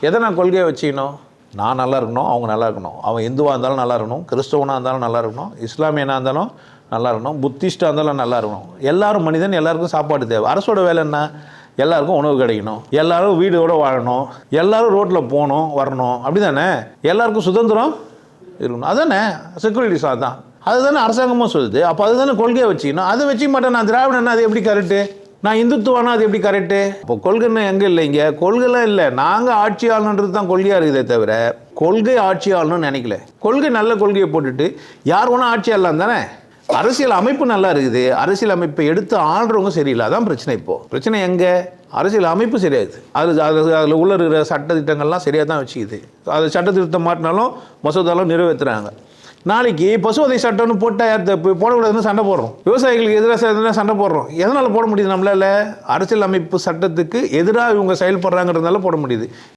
எதை நான் கொள்கையை வச்சுக்கணும்? நான் நல்லா இருக்கணும் அவங்க நல்லா இருக்கணும். அவன் இந்துவாக இருந்தாலும் நல்லா இருக்கணும் கிறிஸ்தவனாக இருந்தாலும் நல்லா இருக்கணும் இஸ்லாமியனாக இருந்தாலும் நல்லா இருக்கணும் புத்திஸ்டாக இருந்தாலும் நல்லா இருக்கணும். எல்லாரும் மனிதன் எல்லாருக்கும் சாப்பாடு தேவை. அரசோட வேலை என்ன? எல்லாருக்கும் உணவு கிடைக்கணும். எல்லாரும் வீடோட வாழணும். எல்லாரும் ரோட்டில் போகணும் வரணும். அப்படி தானே எல்லாருக்கும் சுதந்திரம் இருக்கணும். அதானே செக்யூரிட்டிஸ் அதுதான் அதுதானே அரசாங்கமும் சொல்லுது. அப்போ அதுதானே கொள்கையை வச்சுக்கணும். அதை வச்சுக்க மாட்டேன் நான். திராவிடன்னா அது எப்படி கரெக்டு நான் இந்துத்துவானா அது எப்படி கரெக்டு இப்போ கொள்கைன்னு எங்கே இல்லை இங்கே? கொள்கைலாம் இல்லை. நாங்கள் ஆட்சி தான் கொள்கையாக இருக்குதே தவிர கொள்கை ஆட்சி நினைக்கல. கொள்கை நல்ல கொள்கையை போட்டுட்டு யார் வேணால் ஆட்சியாளலாம் தானே? அரசியல் அமைப்பு நல்லா இருக்குது. அரசியல் அமைப்பை எடுத்து ஆள்றவங்க சரியில்லை. அதான் பிரச்சனை இப்போது பிரச்சனை எங்கே? அரசியல் அமைப்பு சரியாது. அது அது அதில் உள்ள இருக்கிற சட்ட திட்டங்கள்லாம் சரியாக தான் வச்சுக்குது. அது சட்ட திருத்தம் மாட்டினாலும் மசோதாலும் நிறைவேற்றுறாங்க. நாளைக்கு பசுவதை சட்டம்னு போட்டால் போடக்கூடாதுன்னு சண்டை போடுறோம். விவசாயிகளுக்கு எதிராக சண்டை போடுறோம். எதனால் போட முடியுது நம்மளால? அரசியல் அமைப்பு சட்டத்துக்கு எதிராக இவங்க செயல்படுறாங்கிறதுனால போட முடியுது.